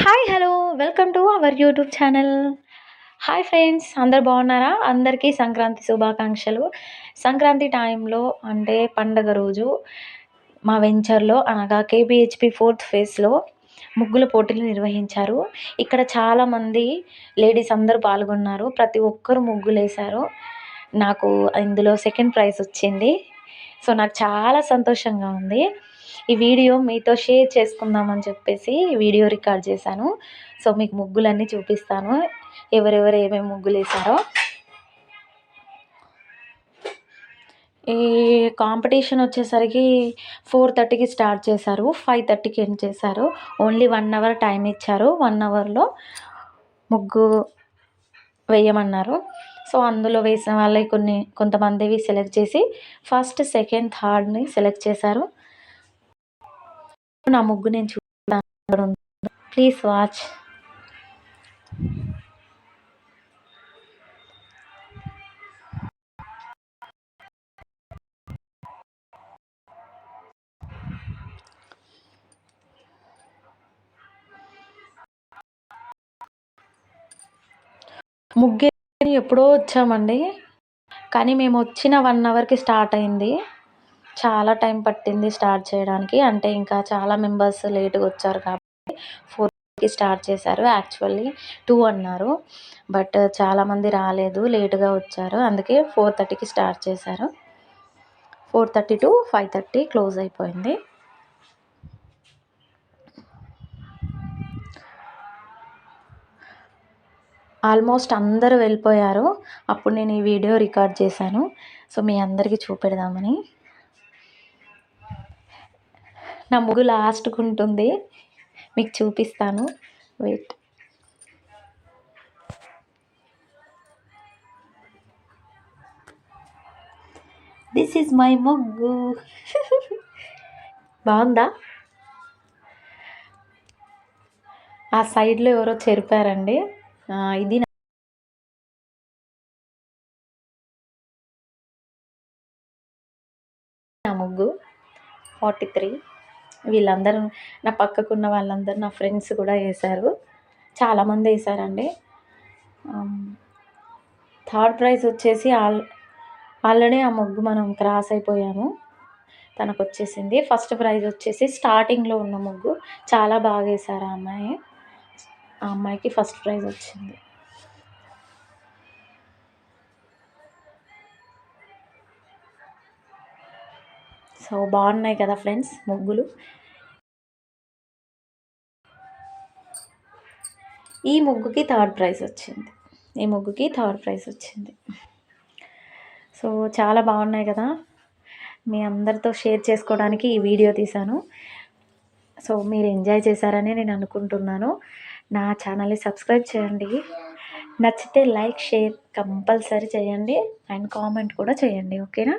Hi hello welcome to our YouTube channel hi friends అందరు బాగున్నారా? అందరికీ సంక్రాంతి శుభాకాంక్షలు. సంక్రాంతి టైంలో అంటే పండగ రోజు మా వెంచర్లో అనగా కేబిహెచ్పి ఫోర్త్ ఫేజ్లో ముగ్గుల పోటీలు నిర్వహించారు. ఇక్కడ చాలామంది లేడీస్ అందరూ పాల్గొన్నారు. ప్రతి ఒక్కరు ముగ్గులు వేశారు. నాకు ఇందులో సెకండ్ ప్రైజ్ వచ్చింది. సో నాకు చాలా సంతోషంగా ఉంది. ఈ వీడియో మీతో షేర్ చేసుకుందామని చెప్పేసి వీడియో రికార్డ్ చేశాను. సో మీకు ముగ్గులన్నీ చూపిస్తాను. ఎవరెవరు ఏమేమి ముగ్గులు వేశారో. ఈ కాంపిటీషన్ వచ్చేసరికి ఫోర్ థర్టీకి స్టార్ట్ చేశారు. ఫైవ్ థర్టీకి ఎండ్ చేశారు. ఓన్లీ వన్ అవర్ టైం ఇచ్చారు. వన్ అవర్లో ముగ్గు వేయమన్నారు. సో అందులో వేసిన వాళ్ళే కొన్ని కొంతమందివి సెలెక్ట్ చేసి ఫస్ట్ సెకండ్ థర్డ్ని సెలెక్ట్ చేశారు. నా ముగ్గు నేను చూస్తాను ప్లీజ్ వాచ్ ముగ్గు ఎప్పుడో వచ్చామండి. కానీ మేము వచ్చిన వన్ అవర్కి స్టార్ట్ అయింది. చాలా టైం పట్టింది స్టార్ట్ చేయడానికి. అంటే ఇంకా చాలా మెంబర్స్ లేట్గా వచ్చారు కాబట్టి ఫోర్కి స్టార్ట్ చేశారు. యాక్చువల్లీ టూ అన్నారు. బట్ చాలామంది రాలేదు లేటుగా వచ్చారు. అందుకే ఫోర్ థర్టీకి స్టార్ట్ చేశారు. Four thirty to five thirty close అయిపోయింది. ఆల్మోస్ట్ అందరూ వెళ్ళిపోయారు. అప్పుడు నేను ఈ వీడియో రికార్డ్ చేశాను. సో మీ అందరికీ చూపెడదామని. నా ముగ్గు లాస్ట్కి ఉంటుంది. మీకు చూపిస్తాను. వెయిట్ దిస్ ఈజ్ మై ముగ్గు. బాగుందా? ఆ సైడ్లో ఎవరో చెరిపారండి. ఇది నా ముగ్గు. ఫార్టీ త్రీ వీళ్ళందరూ నా పక్కకున్న వాళ్ళందరూ నా ఫ్రెండ్స్ కూడా వేశారు. చాలామంది వేశారండి. థర్డ్ ప్రైజ్ వచ్చేసి ఆల్ ఆల్రెడీ ఆ ముగ్గు మనం క్రాస్ అయిపోయాము. తనకు వచ్చేసింది ఫస్ట్ ప్రైజ్ వచ్చేసి స్టార్టింగ్లో ఉన్న ముగ్గు. చాలా బాగా వేశారు ఆ అమ్మాయి. ఆ అమ్మాయికి ఫస్ట్ ప్రైజ్ వచ్చింది. సో బాగున్నాయి కదా ఫ్రెండ్స్ ముగ్గులు. ఈ ముగ్గుకి థర్డ్ ప్రైజ్ వచ్చింది. ఈ ముగ్గుకి థర్డ్ ప్రైజ్ వచ్చింది. సో చాలా బాగున్నాయి కదా. మీ అందరితో షేర్ చేసుకోవడానికి ఈ వీడియో తీశాను. సో మీరు ఎంజాయ్ చేశారని నేను అనుకుంటున్నాను. నా ఛానల్ని సబ్స్క్రైబ్ చేయండి. నచ్చితే లైక్ షేర్ కంపల్సరీ చేయండి. అండ్ కామెంట్ కూడా చేయండి. ఓకేనా?